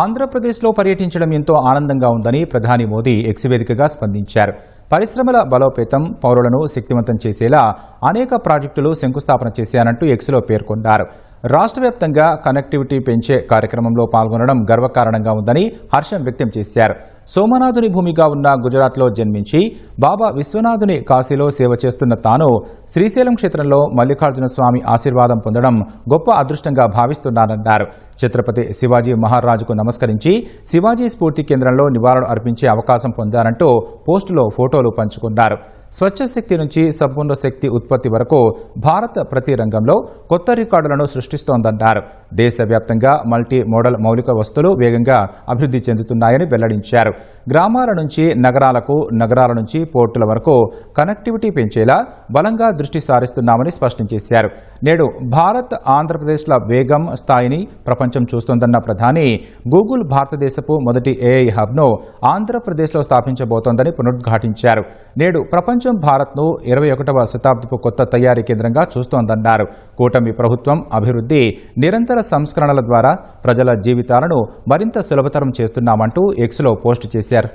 ఆంధ్రప్రదేశ్లో పర్యటించడం ఎంతో ఆనందంగా ఉందని ప్రధాని మోదీ ఎక్స్ వేదికగా స్పందించారు. పరిశ్రమల బలోపేతం పౌరులను శక్తివంతం చేసేలా అనేక ప్రాజెక్టులు శంకుస్థాపన చేశానంటూ ఎక్స్లో పేర్కొన్నారు. రాష్ట్ర వ్యాప్తంగా కనెక్టివిటీ పెంచే కార్యక్రమంలో పాల్గొనడం గర్వకారణంగా ఉందని హర్షం వ్యక్తం చేశారు. సోమనాథుని భూమిగా ఉన్న గుజరాత్లో జన్మించి బాబా విశ్వనాథుని కాశీలో సేవ చేస్తున్న తాను శ్రీశైలం క్షేత్రంలో మల్లికార్జున స్వామి ఆశీర్వాదం పొందడం గొప్ప అదృష్టంగా భావిస్తున్నానన్నారు. ఛత్రపతి శివాజీ మహారాజుకు నమస్కరించి శివాజీ స్ఫూర్తి కేంద్రంలో నివారణ అర్పించే అవకాశం పొందారంటూ పోస్టులో ఫోటోలు పంచుకున్నారు. స్వచ్ఛ శక్తి నుంచి సంపూర్ణ శక్తి ఉత్పత్తి వరకు భారత్ ప్రతి రంగంలో కొత్త రికార్డులను సృష్టిస్తోందన్నారు. దేశవ్యాప్తంగా మల్టీ మోడల్ మౌలిక వస్తువులు వేగంగా అభివృద్ధి చెందుతున్నాయని వెల్లడించారు. గ్రామాల నుంచి నగరాలకు నగరాల నుంచి పోర్టుల వరకు కనెక్టివిటీ పెంచేలా బలంగా దృష్టి సారిస్తున్నామని స్పష్టం చేశారు. నేడు భారత్ ఆంధ్రప్రదేశ్ల వేగం స్థాయిని ప్రపంచం చూస్తోందన్న ప్రధాని గూగుల్ భారతదేశపు మొదటి ఏఐ హబ్ను ఆంధ్రప్రదేశ్లో స్థాపించబోతోందని పునరుద్ఘాటించారు. నేడు ప్రపంచ ప్రపంచం భారత్ను ఇరవై ఒకటవ శతాబ్దపు కొత్త తయారీ కేంద్రంగా చూస్తోందన్నారు. కూటమి ప్రభుత్వం అభివృద్ధి నిరంతర సంస్కరణల ద్వారా ప్రజల జీవితాలను మరింత సులభతరం చేస్తున్నామంటూ ఎక్స్లో పోస్టు చేశారు.